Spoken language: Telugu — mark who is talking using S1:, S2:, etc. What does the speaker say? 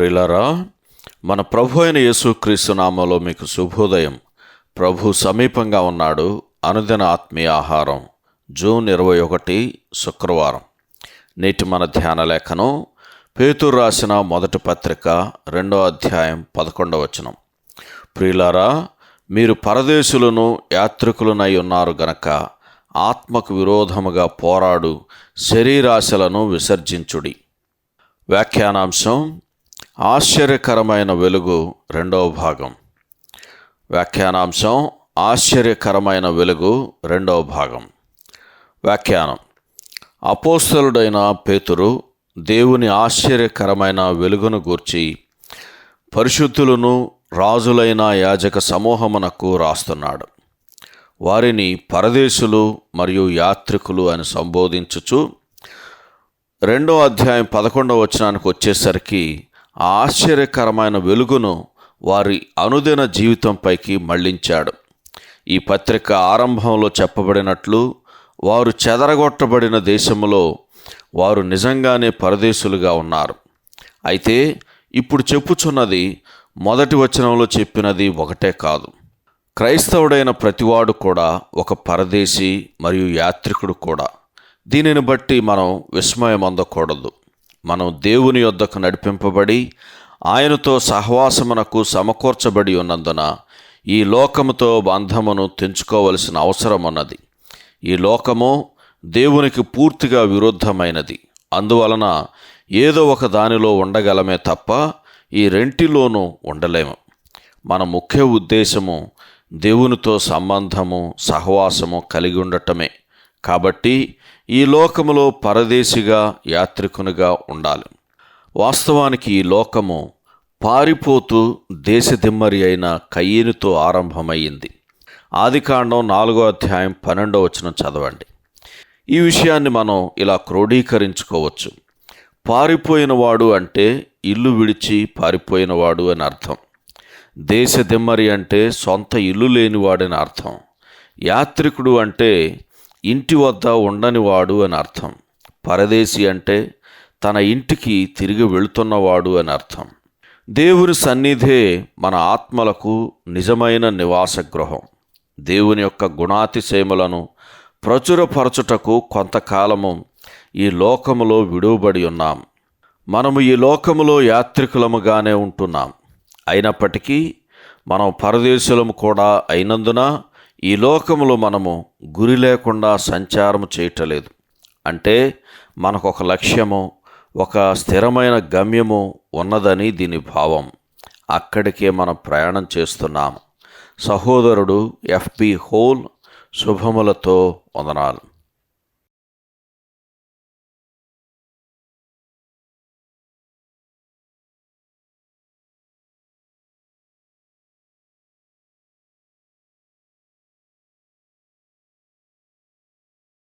S1: ప్రియులారా మన ప్రభు అయిన యేసుక్రీస్తు నామంలో మీకు శుభోదయం. ప్రభు సమీపంగా ఉన్నాడు అనుదిన ఆత్మీయ ఆహారం జూన్ ఇరవై ఒకటి శుక్రవారం. నేటి మన ధ్యాన లేఖనం పేతురు రాసిన మొదటి పత్రిక రెండో అధ్యాయం పదకొండవ వచనం. ప్రియులారా మీరు పరదేశులను యాత్రికులనై ఉన్నారు గనక ఆత్మకు విరోధముగా పోరాడు శరీరాశలను విసర్జించుడి. వ్యాఖ్యానాంశం ఆశ్చర్యకరమైన వెలుగు రెండవ భాగం. వ్యాఖ్యానాంశం ఆశ్చర్యకరమైన వెలుగు రెండవ భాగం. వ్యాఖ్యానం అపోస్తలుడైన పేతురు దేవుని ఆశ్చర్యకరమైన వెలుగును గూర్చి పరిశుద్ధులను రాజులైన యాజక సమూహమునకు రాస్తున్నాడు. వారిని పరదేశులు మరియు యాత్రికులు అని సంబోధించుచు రెండో అధ్యాయం పదకొండవ వచనానికి వచ్చేసరికి ఆశ్చర్యకరమైన వెలుగును వారి అనుదిన జీవితంపైకి మళ్ళించాడు. ఈ పత్రిక ఆరంభంలో చెప్పబడినట్లు వారు చెదరగొట్టబడిన దేశంలో వారు నిజంగానే పరదేశులుగా ఉన్నారు. అయితే ఇప్పుడు చెప్పుచున్నది మొదటి వచనంలో చెప్పినది ఒకటే కాదు. క్రైస్తవుడైన ప్రతివాడు కూడా ఒక పరదేశీ మరియు యాత్రికుడు కూడా. దీనిని బట్టి మనం విస్మయం అందకూడదు మనం దేవుని యొద్దకు నడిపింపబడి ఆయనతో సహవాసమునకు సమకూర్చబడి ఉన్నందున ఈ లోకముతో బంధమును తెంచుకోవలసిన అవసరం ఉన్నది ఈ లోకము దేవునికి పూర్తిగా విరుద్ధమైనది. అందువలన ఏదో ఒక దానిలో ఉండగలమే తప్ప ఈ రెంటిలోనూ ఉండలేము. మన ముఖ్య ఉద్దేశము దేవునితో సంబంధము సహవాసము కలిగి ఉండటమే. కాబట్టి ఈ లోకములో పరదేశిగా యాత్రికునిగా ఉండాలి. వాస్తవానికి ఈ లోకము పారిపోతూ దేశదిమ్మరి అయిన కయ్యనుతో ఆరంభమయ్యింది. ఆదికాండం నాలుగో అధ్యాయం పన్నెండో వచనం చదవండి. ఈ విషయాన్ని మనం ఇలా క్రోడీకరించుకోవచ్చు. పారిపోయినవాడు అంటే ఇల్లు విడిచి పారిపోయినవాడు అని అర్థం. దేశదిమ్మరి అంటే సొంత ఇల్లు లేనివాడని అర్థం. యాత్రికుడు అంటే ఇంటి వద్ద ఉండనివాడు అని అర్థం. పరదేశి అంటే తన ఇంటికి తిరిగి వెళుతున్నవాడు అని అర్థం. దేవుని సన్నిధే మన ఆత్మలకు నిజమైన నివాస గృహం. దేవుని యొక్క గుణాతిశయములను ప్రచురపరచుటకు కొంతకాలము ఈ లోకములో విడువబడి ఉన్నాం. మనము ఈ లోకములో యాత్రికులముగానే ఉంటున్నాం. అయినప్పటికీ మనం పరదేశులము కూడా అయినందున ఈ లోకములో మనము గురి లేకుండా సంచారము చేయటలేదు. అంటే మనకు ఒక లక్ష్యము ఒక స్థిరమైన గమ్యము ఉన్నదని దీని భావం. అక్కడికే మనం ప్రయాణం చేస్తున్నాం సహోదరుడు ఎఫ్పి హోల్ శుభములతో వందనాలు.